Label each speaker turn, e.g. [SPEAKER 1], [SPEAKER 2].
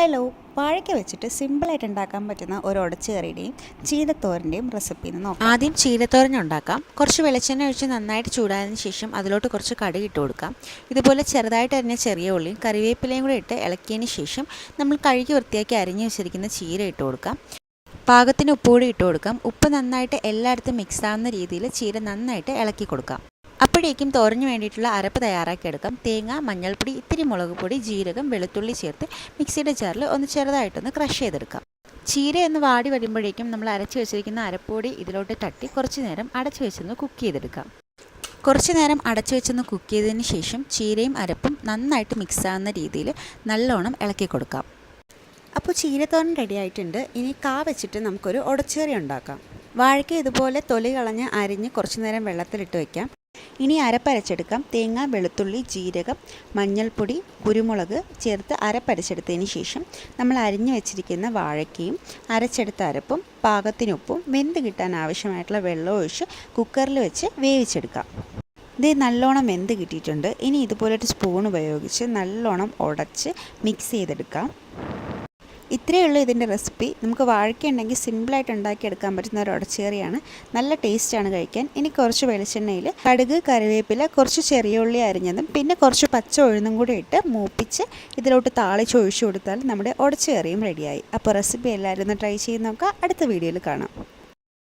[SPEAKER 1] Hello വാഴയ്ക്ക വെച്ചിട്ട് സിമ്പിളായിട്ട് ഉണ്ടാക്കാൻ പറ്റുന്ന ഒരു ഉടച്ചുകറിയുടെയും ചീരത്തോരന്റെയും റെസിപ്പി എന്ന് നോക്കാം.
[SPEAKER 2] ആദ്യം ചീരത്തോരൻ ഉണ്ടാക്കാം. കുറച്ച് വെളിച്ചെണ്ണ ഒഴിച്ച് നന്നായിട്ട് ചൂടായതിനു ശേഷം അതിലോട്ട് കുറച്ച് കടുക് ഇട്ട് കൊടുക്കാം. ഇതുപോലെ ചെറുതായിട്ട് അരിഞ്ഞ ചെറിയ ഉള്ളിയും കറിവേപ്പിലയും കൂടെ ഇട്ട് ഇളക്കിയതിന് ശേഷം നമ്മൾ കഴുകി വൃത്തിയാക്കി അരിഞ്ഞു വെച്ചിരിക്കുന്ന ചീര ഇട്ട് കൊടുക്കാം. പാകത്തിന് ഉപ്പ് കൂടി ഇട്ട് കൊടുക്കാം. ഉപ്പ് നന്നായിട്ട് എല്ലായിടത്തും മിക്സ് ആവുന്ന രീതിയിൽ ചീര നന്നായിട്ട് ഇളക്കി കൊടുക്കാം. അപ്പോഴേക്കും തോരന് വേണ്ടിയിട്ടുള്ള അരപ്പ് തയ്യാറാക്കി എടുക്കാം തേങ്ങ മഞ്ഞൾപ്പൊടി ഇത്തിരി മുളക് പൊടി ജീരകം വെളുത്തുള്ളി ചേർത്ത് മിക്സിയുടെ ചാറിൽ ഒന്ന് ചെറുതായിട്ടൊന്ന് ക്രഷ് ചെയ്തെടുക്കാം. ചീര എന്ന് വാടി വരുമ്പോഴേക്കും നമ്മൾ അരച്ച് വെച്ചിരിക്കുന്ന അരപ്പൊടി ഇതിലോട്ട് തട്ടി കുറച്ച് നേരം അടച്ചു വെച്ചൊന്ന് കുക്ക് ചെയ്തെടുക്കാം. കുറച്ച് നേരം അടച്ചു വെച്ചൊന്ന് കുക്ക് ചെയ്തതിന് ശേഷം ചീരയും അരപ്പും നന്നായിട്ട് മിക്സ് ആവുന്ന രീതിയിൽ നല്ലോണം ഇളക്കി കൊടുക്കാം.
[SPEAKER 1] അപ്പോൾ ചീരത്തോരൻ റെഡി ആയിട്ടുണ്ട്. ഇനി കാ വെച്ചിട്ട് നമുക്കൊരു ഉടച്ചേറി ഉണ്ടാക്കാം. വാഴയ്ക്ക ഇതുപോലെ തൊലി കളഞ്ഞ് അരിഞ്ഞ് കുറച്ച് നേരം വെള്ളത്തിലിട്ട് വയ്ക്കാം ഇനി അരപ്പരച്ചെടുക്കാം. തേങ്ങ വെളുത്തുള്ളി ജീരകം മഞ്ഞൾപ്പൊടി കുരുമുളക് ചേർത്ത് അരപ്പരച്ചെടുത്തതിന് ശേഷം നമ്മൾ അരിഞ്ഞു വെച്ചിരിക്കുന്ന വാഴയ്ക്കയും അരച്ചെടുത്ത അരപ്പും പാകത്തിനൊപ്പും വെന്ത് കിട്ടാൻ ആവശ്യമായിട്ടുള്ള വെള്ളം ഒഴിച്ച് കുക്കറിൽ വെച്ച് വേവിച്ചെടുക്കാം. ഇത് നല്ലോണം വെന്ത് കിട്ടിയിട്ടുണ്ട്. ഇനി ഇതുപോലൊരു സ്പൂൺ ഉപയോഗിച്ച് നല്ലോണം ഉടച്ച് മിക്സ് ചെയ്തെടുക്കാം. ഇത്രയേ ഉള്ളൂ ഇതിന്റെ റെസിപ്പി. നമുക്ക് വാഴയ്ക്ക ഉണ്ടെങ്കിൽ സിമ്പിളായിട്ട് ഉണ്ടാക്കിയെടുക്കാൻ പറ്റുന്ന ഒരു ഉടച്ചേറിയാണ് നല്ല ടേസ്റ്റാണ് കഴിക്കാൻ. ഇനി കുറച്ച് വെളിച്ചെണ്ണയിൽ കടുക് കറിവേപ്പില കുറച്ച് ചെറിയ ഉള്ളി അരിഞ്ഞതും പിന്നെ കുറച്ച് പച്ച ഉഴുന്നും കൂടി ഇട്ട് മൂപ്പിച്ച് ഇതിലോട്ട് താളിച്ച് ഒഴിച്ചു കൊടുത്താൽ നമ്മുടെ ഉടച്ചേറിയും റെഡിയായി അപ്പോൾ റെസിപ്പി എല്ലാവരും ഒന്ന് ട്രൈ ചെയ്ത് നോക്കുക. അടുത്ത വീഡിയോയിൽ കാണാം.